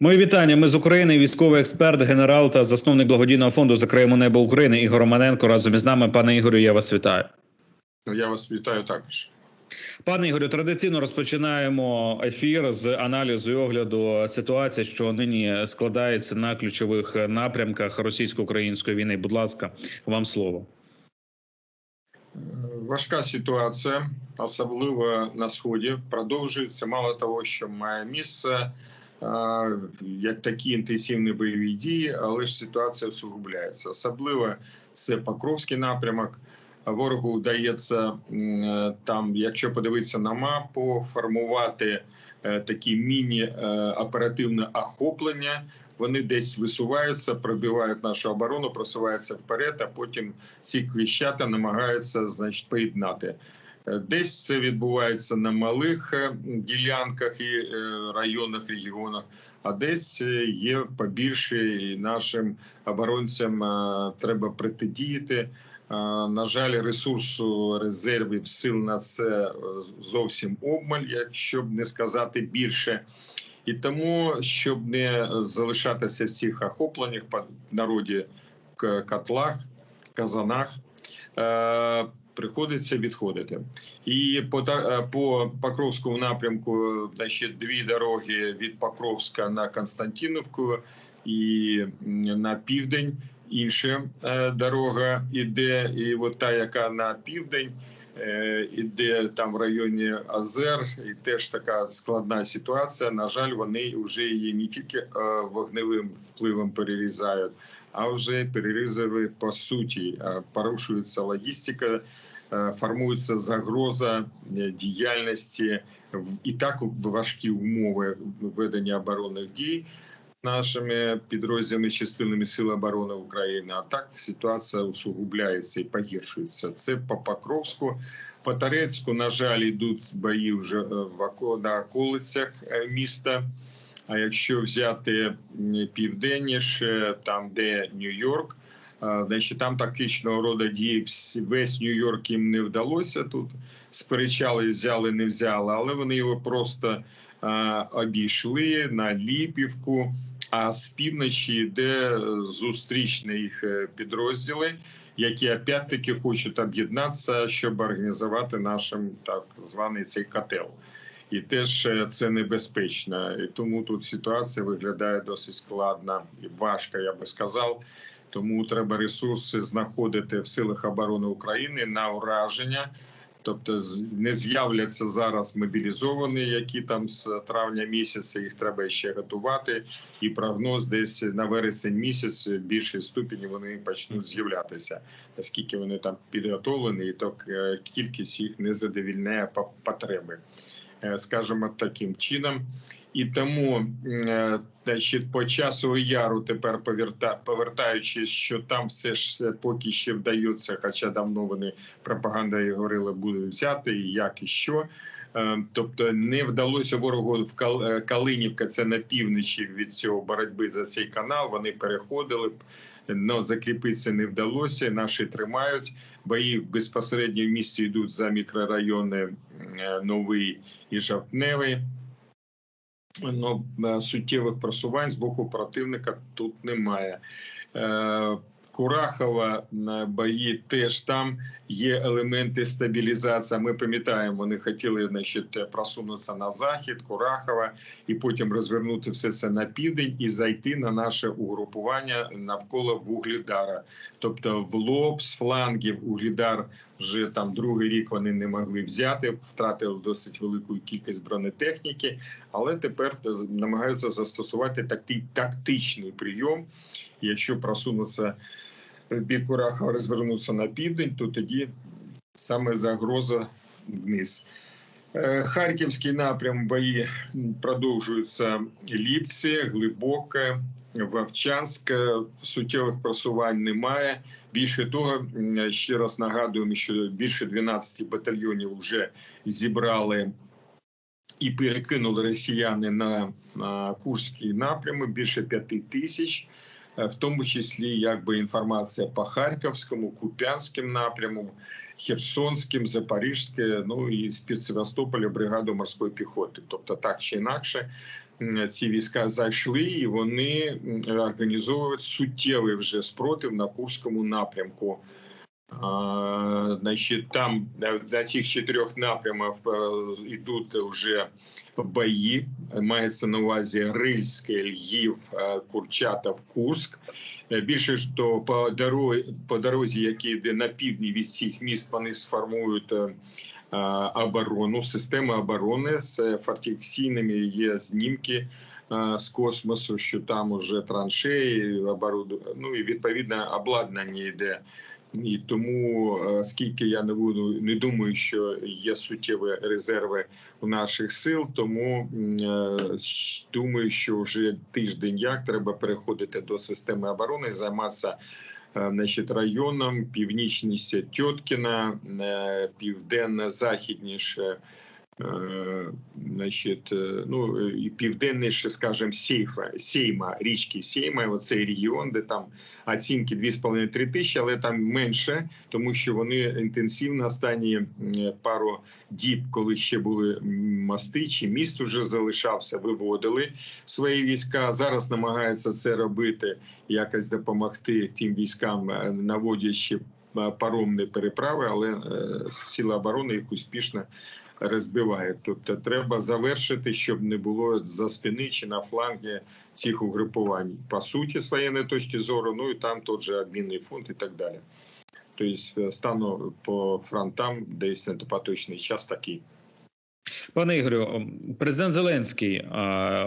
Мої вітання. Ми з України. Військовий експерт, генерал та засновник благодійного фонду Закриємо небо України Ігор Романенко. Разом із нами, пане Ігорю, я вас вітаю. Я вас вітаю також. Пане Ігорю, традиційно розпочинаємо ефір з аналізу і огляду ситуації, що нині складається на ключових напрямках російсько-української війни. Будь ласка, вам слово. Важка ситуація, особливо на сході, продовжується. Мало того, що має місце як такі інтенсивні бойові дії, але ж ситуація усугубляється. Особливо це Покровський напрямок. Ворогу вдається там, якщо подивитися на мапу, формувати е, такі міні-оперативне охоплення. Вони десь висуваються, пробивають нашу оборону, просуваються вперед. А потім ці кліщата намагаються значить поєднати. Е, десь це відбувається на малих е, ділянках і районах, регіонах, а десь є побільше, і нашим оборонцям треба протидіяти. На жаль, ресурсу резервів сил на це е, зовсім обмаль, якщо б не сказати більше. І тому, щоб не залишатися в цих охопленнях народі котлах, казанах, е, приходиться відходити. І по е, по Покровському напрямку ще дві дороги від Покровська на Константиновку і на південь інша е, дорога іде, і от та, яка на південь. Е, іде там в районі Азер, і теж така складна ситуація. На жаль, вони вже її не тільки е, вогневим впливом перерізають, а вже перерізали по суті. Порушується логістика, формується загроза діяльності і так важкі умови ведення оборонних дій нашими підрозділами частинами Сил оборони України. А так ситуація усугубляється і погіршується. Це по Покровську, по Тарецьку, на жаль, йдуть бої вже е, на околицях е, міста. А якщо взяти південніше, там де Нью-Йорк, е, значить там тактичного роду дії весь Нью-Йорк їм не вдалося тут. Сперечали, взяли, не взяли, але вони його просто обійшли на Ліпівку а з півночі йде зустрічні їх е, підрозділи, які опять-таки хочуть об'єднатися, щоб організувати нашим так званий цей котел. І теж е, це небезпечно. І тому тут ситуація виглядає досить складна і важка, я би сказав. Тому треба ресурси знаходити в силах оборони України на ураження тобто не з'являться зараз мобілізовані, які там з травня місяця їх треба ще готувати. І прогноз десь на вересень місяць більшій ступені вони почнуть з'являтися. Наскільки вони там підготовлені, і то е, кількість їх не задовільняє потреби, е, скажімо, таким чином. І тому е, значить, по часу яру тепер поверта, повертаючись, що там все ж поки ще вдається, хоча давно вони пропаганда і говорили, буде взяти і як і що. Е, тобто не вдалося ворогу в е, Калинівка, це на півночі від цього боротьби за цей канал. Вони переходили, але закріпитися не вдалося. Наші тримають бої безпосередньо в місті йдуть за мікрорайони новий і жовтневий но е, суттєвих просувань з боку противника тут немає. Курахова бої теж там є елементи стабілізації. Ми пам'ятаємо, вони хотіли значить, просунутися на захід, Курахова, і потім розвернути все це на південь і зайти на наше угрупування навколо Вуглідара. Тобто, в лоб з флангів Углідар вже там другий рік вони не могли взяти, втратили досить велику кількість бронетехніки, але тепер намагаються застосувати такий тактичний прийом, якщо просунуться бік Курахова розвернутися на південь, то тоді саме загроза вниз. Е, Харківський напрям бої продовжуються Ліпці, Глибоке, Вовчанськ. Суттєвих просувань немає. Більше того, ще раз нагадуємо, що більше 12 батальйонів вже зібрали і перекинули росіяни на, на Курський напрямок. Більше 5 тисяч. Е, в тому числі якби інформація по Харківському, Куп'янським напрямам, Херсонським, Запорізьке, ну і з під Севастополя бригаду морської піхоти. Тобто, так чи інакше, ці війська зайшли, і вони організовують суттєвий вже спротив на Курському напрямку. А, значить, там е, на цих чотирьох напрямах е, йдуть вже бої. Мається на увазі Рильське, Львів, е, Курчатов, Курськ. Е, Більше то по дорозі, по дорозі, які йде на півдні від цих міст, вони сформують е, е, оборону, системи оборони з фортифікаційними є знімки е, з космосу, що там уже траншеї, оборону, ну і відповідне обладнання йде. І тому, е, скільки я не буду, не думаю, що є суттєві резерви у наших сил. Тому е, думаю, що вже тиждень як треба переходити до системи оборони, займатися е, значить, районом північніше Тьоткіна, південно-західніше. Е, Значить, е, ну південніше, скажімо, Сейфа, Сейма, річки Сейма, оцей регіон, де там оцінки 2,5-3 тисячі, але там менше, тому що вони інтенсивно останні пару діб, коли ще були мости, чи міст вже залишався, виводили свої війська. Зараз намагаються це робити, якось допомогти тим військам, е, наводячи е, паромні переправи, але е, сили оборони їх успішно розбивають. Тобто треба завершити, щоб не було за спини чи на флангі цих угрупувань. По суті, з воєнної точки зору, ну і там тот же обмінний фонд і так далі. Тобто стану по фронтам десь на поточний час такий. Пане Ігорю, президент Зеленський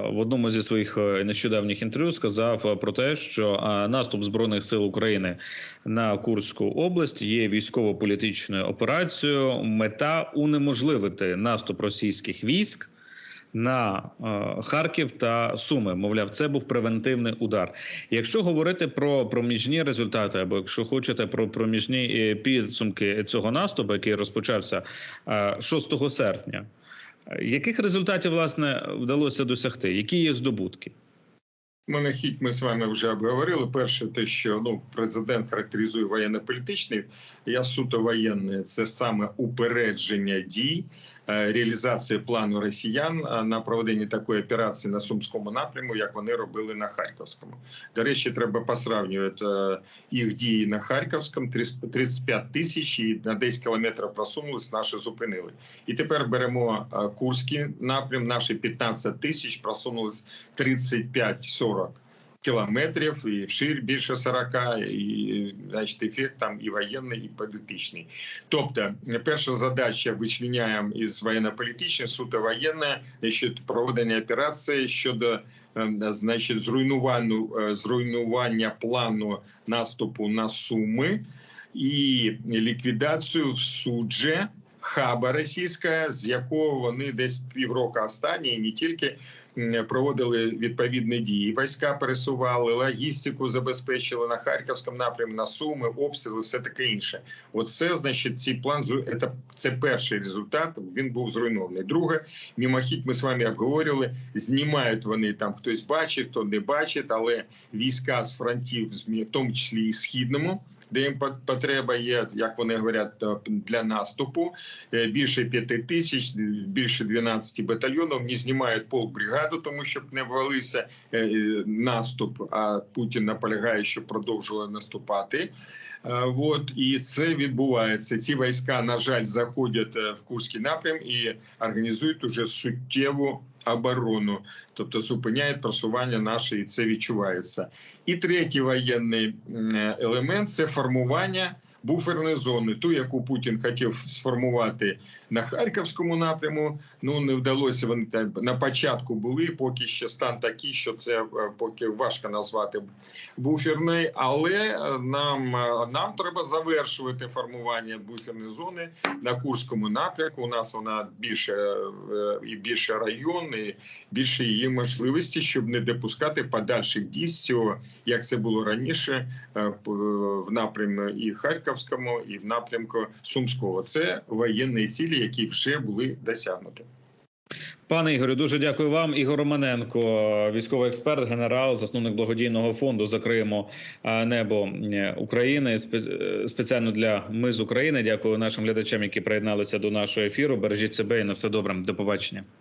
в одному зі своїх е, нещодавніх інтерв'ю сказав е, про те, що наступ збройних сил України на Курську область є військово-політичною операцією. Мета унеможливити наступ російських військ. На е, Харків та Суми, мовляв, це був превентивний удар. Якщо говорити про проміжні результати, або якщо хочете про проміжні е, підсумки цього наступу, який розпочався е, 6 серпня, е, яких результатів власне вдалося досягти? Які є здобутки? Мене хіть ми з вами вже обговорили. Перше, те, що ну президент характеризує воєнно-політичний, я суто воєнний. Це саме упередження дій, е, реалізація плану росіян е, на проведення такої операції на сумському напряму, як вони робили на харківському. До речі, треба посравнювати е, їх дії на харківському 35 тисяч і на 10 кілометрів просунулись, наші зупинили. І тепер беремо Курський напрям. Наші 15 тисяч просунулись 35-40 кілометрів і вширь більше 40, і значить, ефект там і воєнний, і політичний. Тобто, перша задача вичленяємо із воєнно-політичної, суто воєнна, значить, проведення операції щодо е, значить, зруйнування, е, зруйнування плану наступу на Суми і ліквідацію в судже хаба російська, з якого вони десь півроку останні не тільки проводили відповідні дії. Війська пересували, логістику забезпечили на харківському напрямку, на суми, обстріли, все таке інше. Оце значить цей план це, це перший результат. Він був зруйнований. Друге, мимохідь ми з вами обговорювали. Знімають вони там хтось бачить, хто не бачить, але війська з фронтів, в тому числі і східному. Де їм потреба є, як вони говорять, для наступу Е, більше п'яти тисяч, більше 12 батальйонів. Не знімають полбригаду, тому щоб не ввалився е, е, наступ. А Путін наполягає, щоб продовжували наступати. Е, От і це відбувається. Ці війська, на жаль, заходять е, в Курський напрям і організують уже суттєву оборону, тобто зупиняють просування наше, і це відчувається. І третій воєнний елемент це формування буферної зони, ту, яку Путін хотів сформувати на харківському напряму. Ну не вдалося. Вони там на початку були. Поки ще стан такий, що це е, поки важко назвати буферний, але е, нам, е, нам треба завершувати формування буферної зони на Курському напрямку. У нас вона більше і більше район, і більше її можливості, щоб не допускати подальших дій з цього, як це було раніше, в напрямку і Харківському, і в напрямку Сумського. Це воєнні цілі, які вже були досягнуті. Пане Ігорю, дуже дякую вам. Ігор Романенко, військовий експерт, генерал, засновник благодійного фонду Закриємо е, небо України. Е, Спеціально для ми з України. Дякую нашим глядачам, які приєдналися до нашого ефіру. Бережіть себе і на все добре. До побачення.